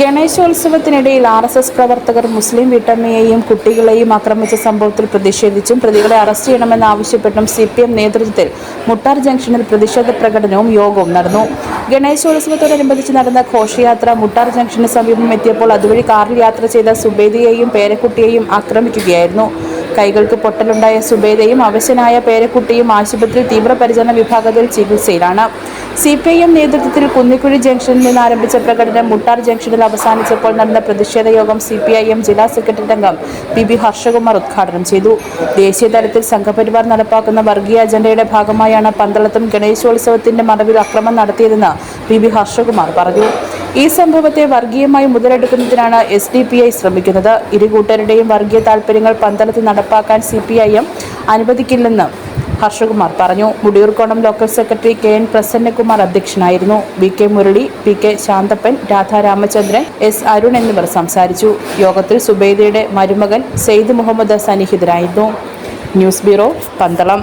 ഗണേശോത്സവത്തിനിടയിൽ R S S പ്രവർത്തകർ മുസ്ലിം വീട്ടമ്മയെയും കുട്ടികളെയും ആക്രമിച്ച സംഭവത്തിൽ പ്രതിഷേധിച്ചും പ്രതികളെ അറസ്റ്റ് ചെയ്യണമെന്നാവശ്യപ്പെട്ടും സി പി എം നേതൃത്വത്തിൽ മുട്ടാർ ജംഗ്ഷനിൽ പ്രതിഷേധ പ്രകടനവും യോഗവും നടന്നു. ഗണേശോത്സവത്തോടനുബന്ധിച്ച് നടന്ന ഘോഷയാത്ര മുട്ടാർ ജംഗ്ഷന് സമീപം എത്തിയപ്പോൾ അതുവഴി കാറിൽ യാത്ര ചെയ്ത സുബേദിയെയും പേരക്കുട്ടിയെയും ആക്രമിക്കുകയായിരുന്നു. കൈകൾക്ക് പൊട്ടലുണ്ടായ സുബേദയും അവശനായ പേരക്കുട്ടിയും ആശുപത്രി തീവ്രപരിചരണ വിഭാഗത്തിൽ ചികിത്സയിലാണ്. സി പി ഐ എം നേതൃത്വത്തിൽ കുന്നിക്കുഴി ജംഗ്ഷനിൽ നിന്ന് ആരംഭിച്ച പ്രകടനം മുട്ടാർ ജംഗ്ഷനിൽ അവസാനിച്ചപ്പോൾ നടന്ന പ്രതിഷേധ യോഗം സി പി ഐ എം ജില്ലാ സെക്രട്ടറി അംഗം പി ബി ഹർഷകുമാർ ഉദ്ഘാടനം ചെയ്തു. ദേശീയ തലത്തിൽ സംഘപരിവാർ നടപ്പാക്കുന്ന വർഗീയ അജണ്ടയുടെ ഭാഗമായാണ് പന്തളത്തും ഗണേശോത്സവത്തിന്റെ മറവിൽ അക്രമം നടത്തിയതെന്ന് പി ബി ഹർഷകുമാർ പറഞ്ഞു. ഈ സംഭവത്തെ വർഗീയമായി മുതലെടുക്കുന്നതിനാണ് എസ് ഡി പി ഐ ശ്രമിക്കുന്നത്. ഇരു കൂട്ടരുടെയും വർഗീയ താൽപര്യങ്ങൾ പന്തളത്ത് നടപ്പാക്കാൻ സി പി ഐ എം അനുവദിക്കില്ലെന്ന് ഹർഷകുമാർ പറഞ്ഞു. Mudiyoorkonam local secretary K N Prasannakumar അധ്യക്ഷനായിരുന്നു. V K Murali P K Santhappan Radha Ramachandran S Arun എന്നിവർ സംസാരിച്ചു. യോഗത്തിൽ സുബൈദയുടെ മരുമകൻ സെയ്ദ് മുഹമ്മദ് സന്നിഹിതരായിരുന്നു. News bureau Pandalam.